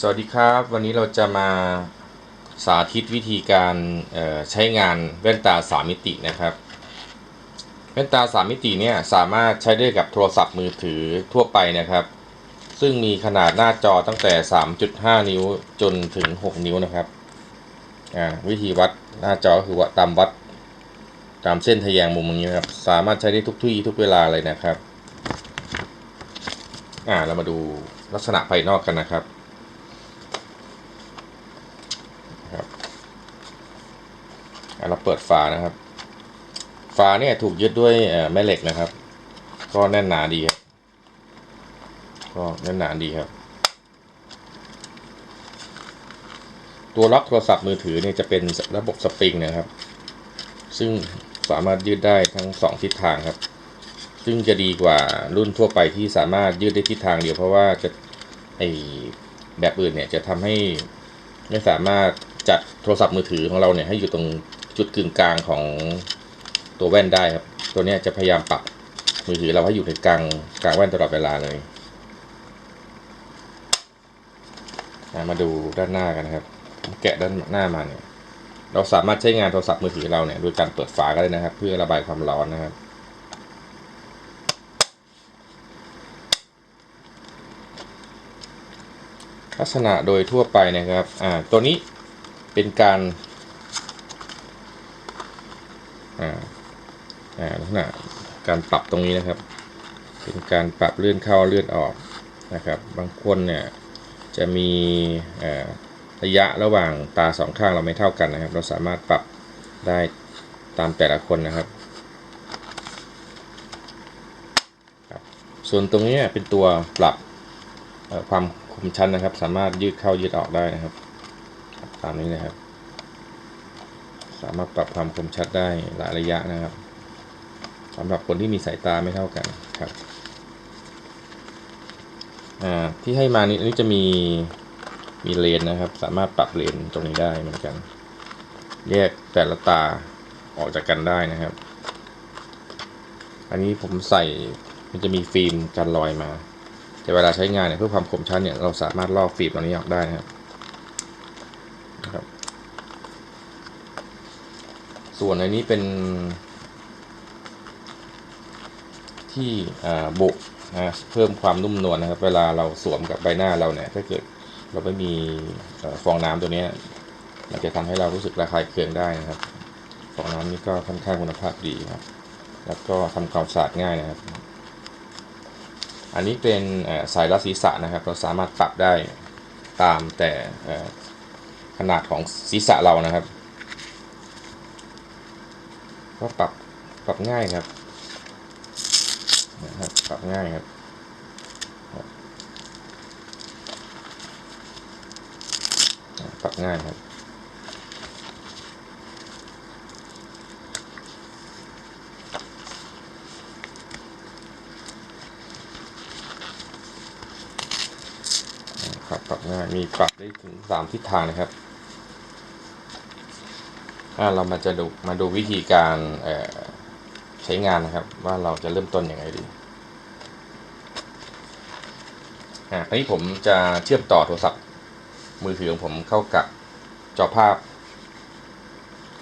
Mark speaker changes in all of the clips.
Speaker 1: สวัสดีครับ วันนี้เราจะมาสาธิตวิธีการใช้งานแว่นตา 3 มิตินะครับ แว่นตา 3 มิติเนี่ยสามารถใช้ได้กับโทรศัพท์มือถือทั่วไปนะครับ ซึ่งมีขนาดหน้าจอตั้งแต่ 3.5 นิ้วจนถึง 6 นิ้วนะครับวิธีวัดหน้าจอก็คือวัดตามวัดตามเส้นทะแยงมุมอย่างนี้นะครับ สามารถใช้ได้ทุกที่ทุกเวลาเลยนะครับอ่าเรามาดูลักษณะภายนอกกันนะครับ อะ เราเปิดฝานะครับ ฝาเนี่ยถูกยึดด้วยแม่เหล็กนะครับ ก็แน่นหนาดีครับ ก็แน่นหนาดีครับ ตัวล็อกโทรศัพท์มือถือเนี่ยจะเป็นระบบสปริงนะครับ ซึ่งสามารถยืดได้ทั้งสองทิศทางครับ ซึ่งจะดีกว่ารุ่นทั่วไปที่สามารถยืดได้ทิศทางเดียวเพราะว่าจะไอแบบอื่นเนี่ยจะทำให้ไม่สามารถจัดโทรศัพท์มือถือของเราเนี่ยให้อยู่ตรง จุดกึ่งกลางของตัวแว่นได้ครับ ตัวนี้จะพยายามปรับมือถือเราให้อยู่ในกลางกลางแว่นตลอดเวลาเลยมาดูด้านหน้ากันนะครับผมแกะด้านหน้ามาเนี่ย เราสามารถใช้งานโทรศัพท์มือถือเราเนี่ยโดยการเปิดฝาก็ได้นะครับ เพื่อระบายความร้อนนะครับลักษณะโดยทั่วไปนะครับ อ่า ตัวนี้เป็นการ อ่าอ่าลักษณะการปรับตรงนี้นะครับ เป็นการปรับเลื่อนเข้าเลื่อนออกนะครับ บางคนเนี่ยจะมีระยะระหว่างตาสองข้างเราไม่เท่ากันนะครับ เราสามารถปรับได้ตามแต่ละคนนะครับ ส่วนตรงนี้เป็นตัวปรับความคมชัดนะครับ สามารถยืดเข้ายืดออกได้นะครับ ตามนี้นะครับ สามารถปรับความคมชัดได้หลายระยะนะครับสำหรับคนที่มีสายตาไม่เท่ากันครับที่ให้มานี้อันนี้จะมีมีเลนนะครับ สามารถปรับเลนตรงนี้ได้เหมือนกัน แยกแต่ละตาออกจากกันได้นะครับ อันนี้ผมใส่มันจะมีฟิล์มกันรอยมา แต่เวลาใช้งานเนี่ยเพื่อความคมชัดเนี่ยเราสามารถลอกฟิล์มตัวนี้ออกได้นะครับนะครับ ส่วนอันนี้เป็นที่บุนะเพิ่มความนุ่มนวลนะครับ เวลาเราสวมกับใบหน้าเราเนี่ย ถ้าเกิดเราไม่มีฟองน้ำตัวนี้มันจะทำให้เรารู้สึกระคายเคืองได้นะครับ ฟองน้ำนี่ก็ค่อนข้างคุณภาพดีครับ แล้วก็ทำความสะอาดง่ายนะครับ อันนี้เป็นสายรัดศีรษะนะครับ เราสามารถปรับได้ตามแต่ขนาดของศีรษะเรานะครับ ก็ปรับปรับง่ายครับนะครับปรับง่ายครับปรับง่ายครับครับปรับง่ายมีปรับได้ถึงสามทิศทางนะครับ เรามาจะดูมาดูวิธีการใช้งานนะครับ ว่าเราจะเริ่มต้นยังไงดีอ่าทีนี้ผมจะเชื่อมต่อโทรศัพท์ มือถือของผมเข้ากับจอภาพ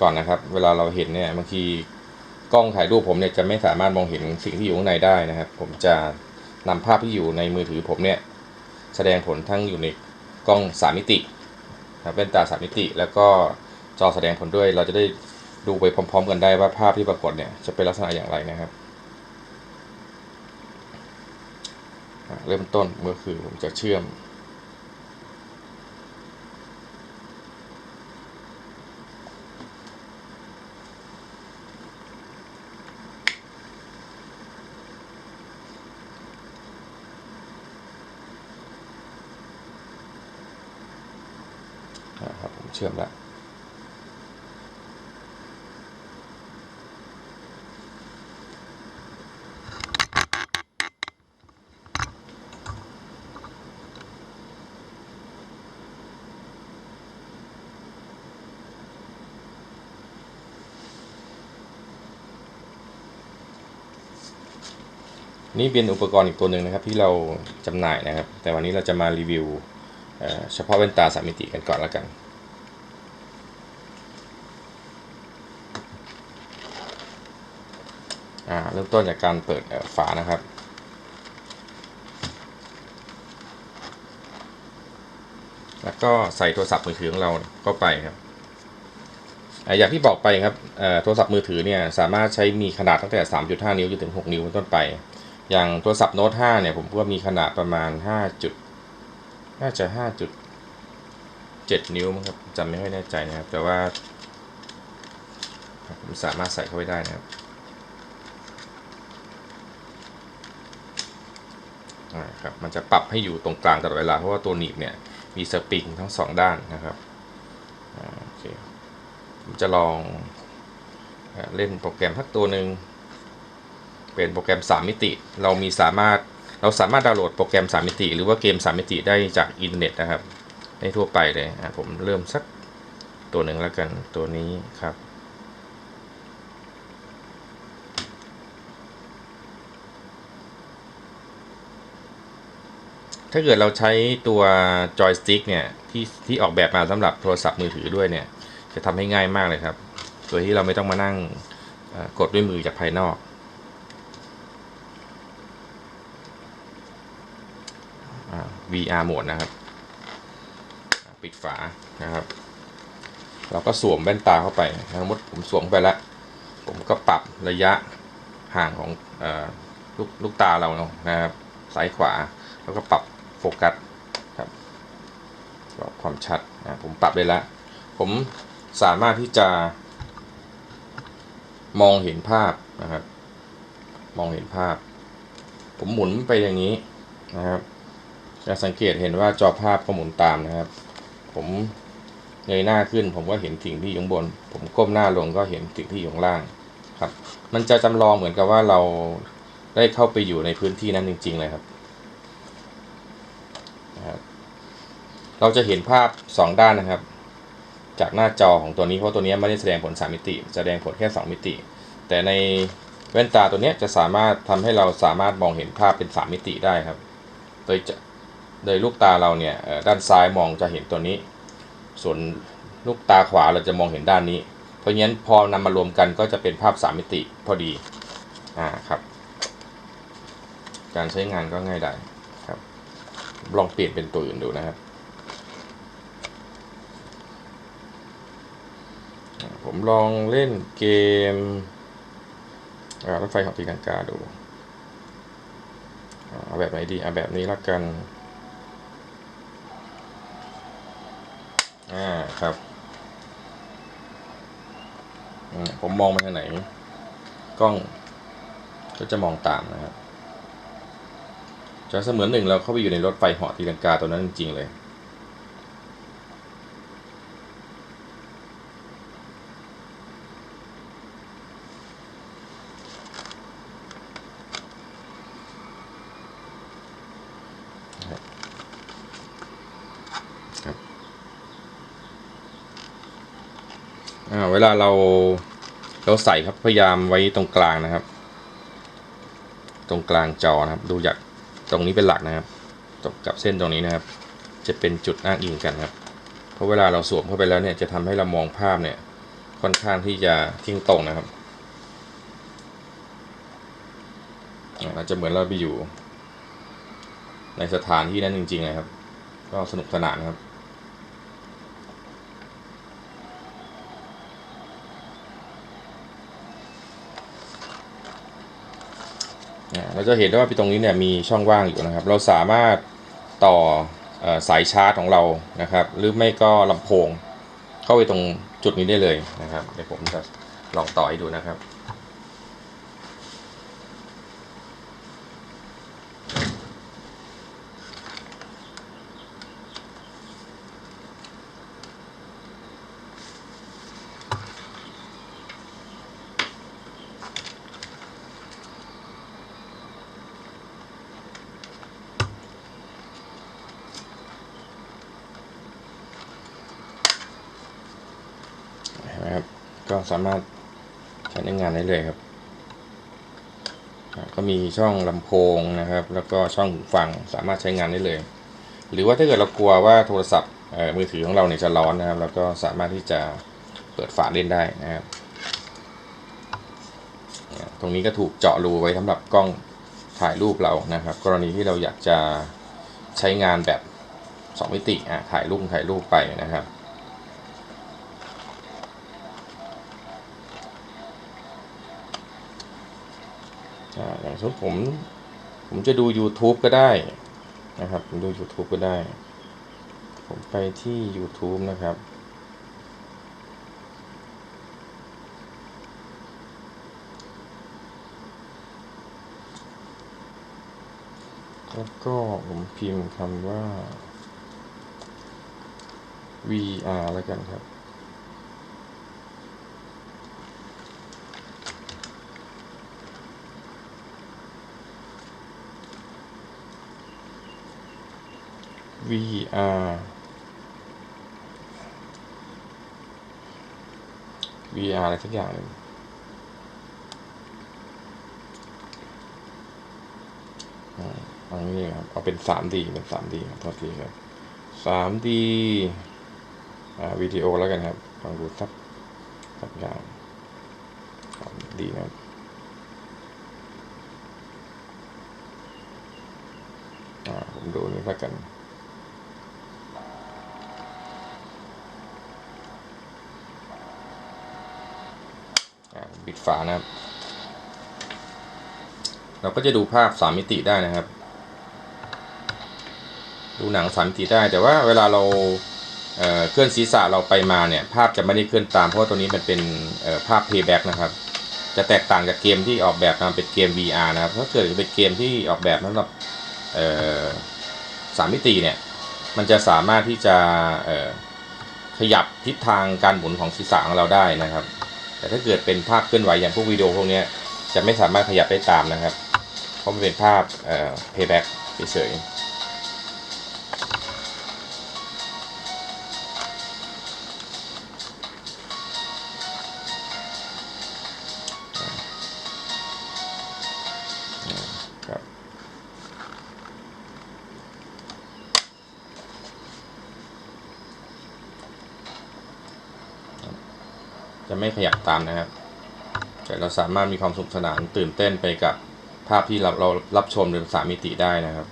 Speaker 1: ก่อนนะครับ เวลาเราเห็นเนี่ยบางทีกล้องถ่ายรูปผมเนี่ยจะไม่สามารถมองเห็นสิ่งที่อยู่ข้างในได้นะครับ ผมจะนำภาพที่อยู่ในมือถือผมเนี่ย แสดงผลทั้งอยู่ในกล้องสามมิติครับแว่นตาสามมิติ แล้วก็ จอแสดงผลด้วย เราจะได้ดูไปพร้อม ๆ กันได้ว่าภาพที่ปรากฏเนี่ยจะเป็นลักษณะอย่างไรนะครับเริ่มต้นเมื่อคือผมจะเชื่อมนะครับผมเชื่อมแล้ว นี่เป็นอุปกรณ์อีกตัวหนึ่งนะครับที่เราจำหน่ายนะครับ แต่วันนี้เราจะมารีวิวเเฉพาะแว่นตาสามมิติกันก่อนแล้วกัน เริ่มต้นจากการเปิดฝานะครับแล้วก็ใส่โทรศัพท์มือถือของเราเข้าไปครับ อย่างที่บอกไปครับโทรศัพท์มือถือเนี่ยสามารถใช้มีขนาดตั้งแต่ 3.5 นิ้วจนถึง 6 นิ้วเป็นต้นไป อย่างโทรศัพท์โน้ต5เนี่ยผมก็มีขนาดประมาณ 5 จุด น่าจะ5.7นิ้วมั้งครับจำไม่ค่อยแน่ใจนะครับ แต่ว่า ผมสามารถใส่เข้าไปได้นะครับครับมันจะปรับให้อยู่ตรงกลางตลอดเวลา เพราะว่าตัวหนีบเนี่ย มีสปริงทั้งสองด้านนะครับโอเคผมจะลองเล่นโปรแกรมทักตัวหนึ่ง เป็นโปรแกรม 3 มิติ เรามีสามารถเราสามารถดาวน์โหลดโปรแกรม 3 มิติ หรือว่าเกม 3 มิติได้จากอินเทอร์เน็ตนะครับได้ทั่วไปเลยอ่าผมเริ่มสักตัวหนึ่งแล้วกันตัวนี้ครับถ้าเกิดเราใช้ตัวจอยสติ๊กเนี่ยที่ที่ออกแบบมาสำหรับโทรศัพท์มือถือด้วยเนี่ย จะทำให้ง่ายมากเลยครับ โดยที่เราไม่ต้องมานั่งกดด้วยมือจากภายนอกอ่า VR โหมดนะครับปิดฝานะครับ เราก็สวมแว่นตาเข้าไปสมมติผมสวมไปแล้ว ผมก็ปรับระยะห่างของอลูกลูกตาเรานะครับซ้ายขวา แล้วก็ปรับโฟกัสครับความชัดนะผมปรับได้แล้วผมสามารถที่จะ มองเห็นภาพนะครับ มองเห็นภาพ ผมหมุนไปอย่างนี้นะครับ จะสังเกตเห็นว่าจอภาพก็หมุนตามนะครับ ผมเงยหน้าขึ้น ผมก็เห็นสิ่งที่อยู่บน ผมก้มหน้าลงก็เห็นสิ่งที่อยู่ล่างครับ มันจะจำลองเหมือนกับว่าเราได้เข้าไปอยู่ในพื้นที่นั้นจริง ๆ เลยครับนะครับเราจะเห็นภาพ 2 ด้านนะครับ จากหน้าจอของตัวนี้เพราะตัวนี้ไม่ได้แสดงผล 3 มิติ แสดงผลแค่ 2 มิติ แต่ในแว่นตาตัวนี้จะสามารถทำให้เราสามารถมองเห็นภาพเป็น 3 มิติได้ครับ โดยจะ โดยลูกตาเราเนี่ยด้านซ้ายมองจะเห็นตัวนี้ ส่วนลูกตาขวาเราจะมองเห็นด้านนี้ เพราะงั้นพอนำมารวมกันก็จะเป็นภาพ 3 มิติพอดีอ่าครับ การใช้งานก็ง่ายได้ลองเปลี่ยนเป็นตัวอื่นดูนะครับ ผมลองเล่นเกมรถไฟของตีลังกาดูเอาแบบไหนดีเอาแบบนี้ละกัน อ่าครับผมมองไปทางไหน กล้อง ก็จะมองตามนะครับจะเสมือนหนึ่งเราเข้าไปอยู่ในรถไฟเหาะตีลังกาตัวนั้นจริงๆเลย ครับอ่าเว ลาเราเราใส่ครับพยายามไว้ตรงกลางนะครับ ตรงกลางจอนะครับ ดูจากตรงนี้เป็นหลักนะครับตบกับเส้นตรงนี้นะครับ จะเป็นจุดอ้างอิงกันครับ เพราะเวลาเราสวมเข้าไปแล้วเนี่ยจะทำให้เรามองภาพเนี่ยค่อนข้างที่จะทิ้งตรงนะครับอาเราจะเหมือนเราไปอยู่ ในสถานที่นั้นจริงๆเลยครับ ก็สนุกสนานครับ เราจะเห็นได้ว่าตรงนี้เนี่ยมีช่องว่างอยู่นะครับ เราสามารถต่อออสายชาร์จของเรานะครับ หรือไม่ก็ลำโพง เข้าไปตรงจุดนี้ได้เลยนะครับเดี๋ยวผมจะลองต่อให้ดูนะครับ เห็นไหมครับ ก็สามารถใช้ในงานได้เลยครับ ก็มีช่องลำโพงนะครับ แล้วก็ช่องหูฟังสามารถใช้งานได้เลย หรือว่าถ้าเกิดเรากลัวว่าโทรศัพท์มือถือของเราเนี่ยจะร้อนนะครับเราก็สามารถที่จะเปิดฝาเล่นได้นะครับ ตรงนี้ก็ถูกเจาะรูไว้สำหรับกล้องถ่ายรูปเรานะครับ กรณีที่เราอยากจะใช้งานแบบ 2 มิติอะถ่ายรูปถ่ายรูปไปนะครับ อ่าอย่างเช่นผม ผมจะดู YouTube ก็ได้นะครับผมดู YouTube ก็ได้ ผมไปที่ YouTube นะครับ แล้วก็ผมพิมพ์คำว่า VR แล้วกันครับ VR VR อะไรสักอย่างหนึ่งอันนี้ครับ เอาเป็น 3D เป็น 3D ครับโทษทีครับ 3D อ่าวิดีโอแล้วกันครับลองดูสักสักอย่างดีนะครับอ่าผมดูนี่แล้วกัน ปิดฝานะครับ เราก็จะดูภาพสามมิติได้นะครับ ดูหนังสามมิติได้ แต่ว่าเวลาเราเเคลื่อนศีรษะเราไปมาเนี่ย ภาพจะไม่ได้เคลื่อนตามเพราะาตัวนี้มันเป็นภาพ playback นะครับ จะแตกต่างจากเกมที่ออกแบบมาเป็นเกม VR นะครับถ้าเกิดเป็นเกมที่ออกแบบสำหรับสามมิติเนี่ย มันจะสามารถที่จะขยับทิศทางการหมุนของศีรษะของเราได้นะครับ แต่ถ้าเกิดเป็นภาพเคลื่อนไหวอย่างพวกวิดีโอพวกนี้จะไม่สามารถขยับได้ตามนะครับ เพราะมันเป็นภาพเอ่อ playback เฉย จะไม่ขยับตามนะครับ แต่เราสามารถมีความสนุกสนานตื่นเต้นไปกับภาพที่เราเรารับชมในสามมิติได้นะครับ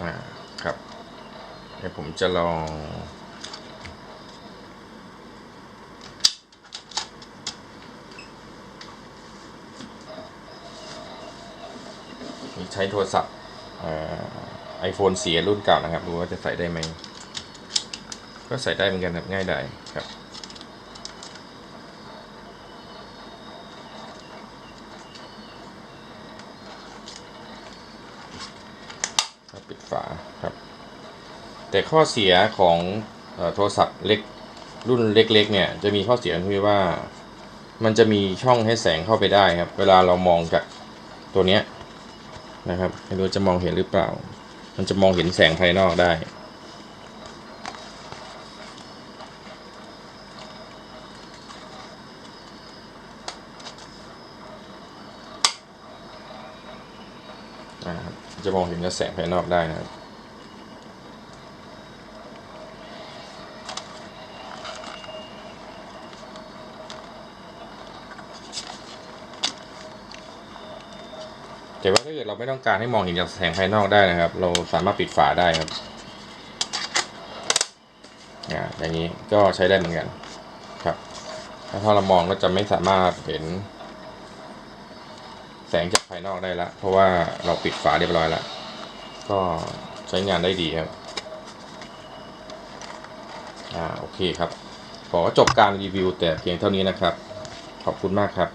Speaker 1: อ่าครับ เดี๋ยวผมจะลอง ใช้โทรศัพท์ไอโฟนเสียรุ่นเก่านะครับ ดูว่าจะใส่ได้ไหม ก็ใส่ได้เหมือนกันครับง่ายได้ครับครับปิดฝาครับ แต่ข้อเสียของอโทรศัพท์เล็กรุ่นเล็กๆ เนี่ย จะมีข้อเสียที่ว่า มันจะมีช่องให้แสงเข้าไปได้ครับ เวลาเรามองจากตัวเนี้ย นะครับไม่รู้จะมองเห็นหรือเปล่า มันจะมองเห็นแสงภายนอกได้นะครับจะมองเห็นแสงภายนอกได้นะครับ แต่ว่าถ้าเกิดเราไม่ต้องการให้มองเห็นจากแสงภายนอกได้นะครับ เราสามารถปิดฝาได้ครับอย่างนี้ก็ใช้ได้เหมือนกันครับ ถ้าเรามองก็จะไม่สามารถเห็น แสงจากภายนอกได้ละ เพราะว่าเราปิดฝาเรียบร้อยแล้ว ก็ใช้งานได้ดีครับ อ่าโอเคครับ ขอจบการรีวิวแต่เพียงเท่านี้นะครับ ขอบคุณมากครับ